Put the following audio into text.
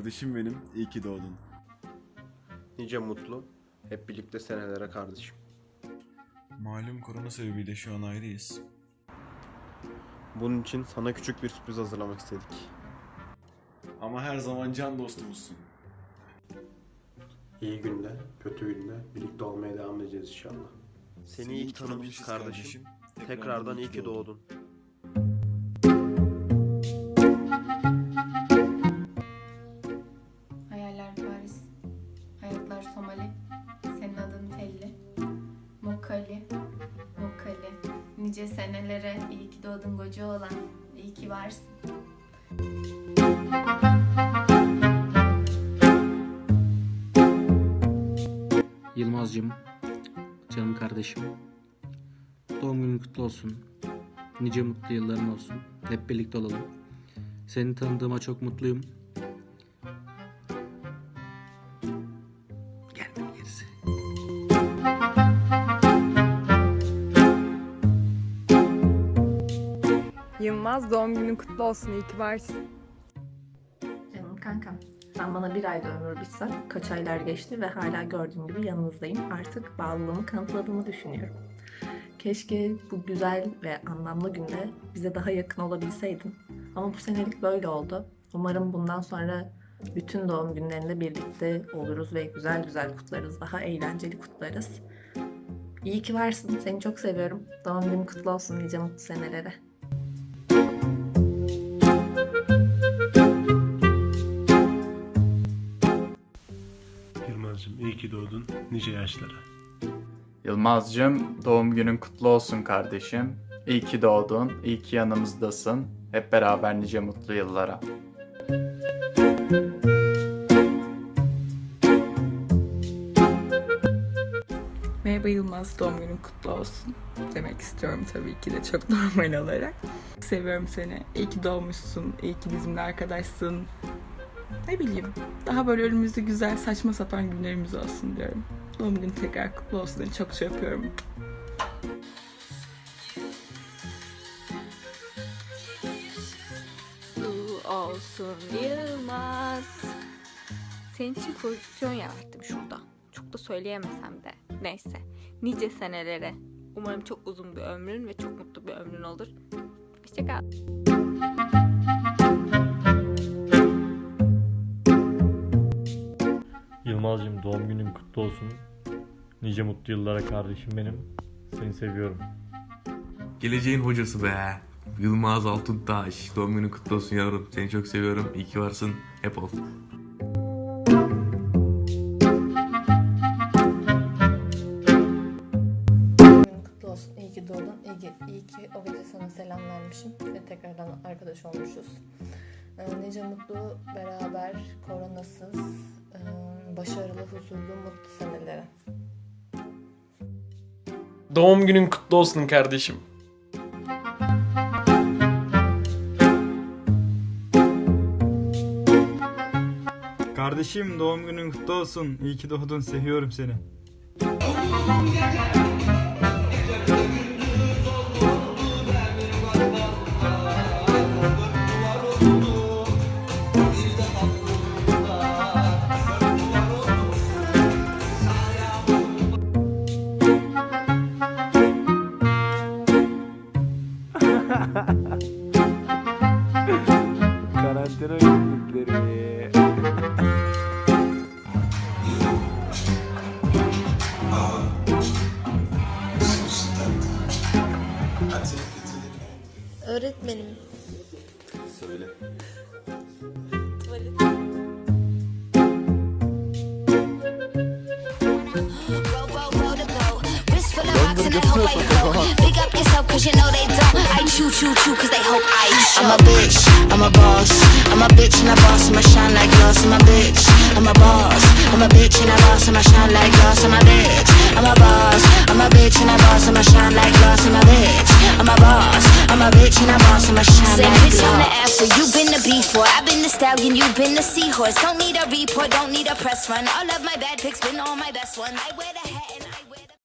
Kardeşim benim, iyi ki doğdun. Nice mutlu, hep birlikte senelere kardeşim. Malum korona sebebiyle şu an ayrıyız. Bunun için sana küçük bir sürpriz hazırlamak istedik. Ama her zaman can dostumuzsun. İyi günde, kötü günde birlikte olmaya devam edeceğiz inşallah. Seni iyi ki tanımışız kardeşim. Tekrardan iyi ki doğdun. Hayatlar Somali, senin adın Telli, Mokali, Mokali. Nice senelere iyi ki doğdun koca olan, iyi ki varsın. Yılmaz'cığım, canım kardeşim. Doğum günün kutlu olsun. Nice mutlu yılların olsun. Hep birlikte olalım. Seni tanıdığıma çok mutluyum. Yılmaz doğum günün kutlu olsun. İyi ki varsın. Canım kankam. Sen bana bir ayda ömür bitsen kaç aylar geçti ve hala gördüğün gibi yanınızdayım. Artık bağlılığımı kanıtladığımı düşünüyorum. Keşke bu güzel ve anlamlı günde bize daha yakın olabilseydin. Ama bu senelik böyle oldu. Umarım bundan sonra bütün doğum günlerinde birlikte oluruz ve güzel güzel kutlarız. Daha eğlenceli kutlarız. İyi ki varsın. Seni çok seviyorum. Doğum günün kutlu olsun nice mutlu senelere. Yılmaz'cığım iyi ki doğdun nice yaşlara. Yılmaz'cığım doğum günün kutlu olsun kardeşim. İyi ki doğdun, iyi ki yanımızdasın. Hep beraber nice mutlu yıllara. Merhaba Yılmaz. Doğum günün kutlu olsun. Demek istiyorum tabii ki de çok normal olarak. Seviyorum seni. İyi ki doğmuşsun. İyi ki bizimle arkadaşsın. Ne bileyim. Daha böyle önümüzde güzel saçma sapan günlerimiz olsun diyorum. Doğum günün tekrar kutlu olsun. Seni çok çok öpüyorum. Kutlu olsun Yılmaz. Senin için prodüksiyon yarattım şurada. Çok da söyleyemesem de. Neyse. Nice senelere. Umarım çok uzun bir ömrün ve çok mutlu bir ömrün olur. Hoşçakal. Yılmaz'cığım doğum günün kutlu olsun. Nice mutlu yıllara kardeşim benim. Seni seviyorum. Geleceğin hocası be. Yılmaz Altuntaş. Doğum günün kutlu olsun yavrum. Seni çok seviyorum. İyi ki varsın. Hep ol. Doğum günün kutlu olsun. İyi ki doğdun. İyi ki, iyi ki o gece sana selam vermişim ve tekrardan arkadaş olmuşuz. Ee, nice mutlu, beraber, koronasız, e, başarılı, huzurlu, mutlu senelere. Doğum günün kutlu olsun kardeşim. Kardeşim doğum günün kutlu olsun. İyi ki doğdun. Seviyorum seni. Karantina günlükleri. Öğretmenim. Don't. I I. I'm a bitch, I'm a boss. I'm a bitch and a boss, I'ma shine like glass. I'm a bitch, I'm a boss. I'm a bitch and a boss, I'ma shine like glass. I'm a bitch, I'm a boss. I'm a bitch and a boss, I'ma shine like glass. I'm a bitch, I'm a boss. I'm a bitch and a boss, I'ma shine Say like bitch on the glass. after, you been the before. I've been the stallion, you've been the seahorse. Don't need a report, don't need a press run. All of my bad pics been all my best ones. I wear the.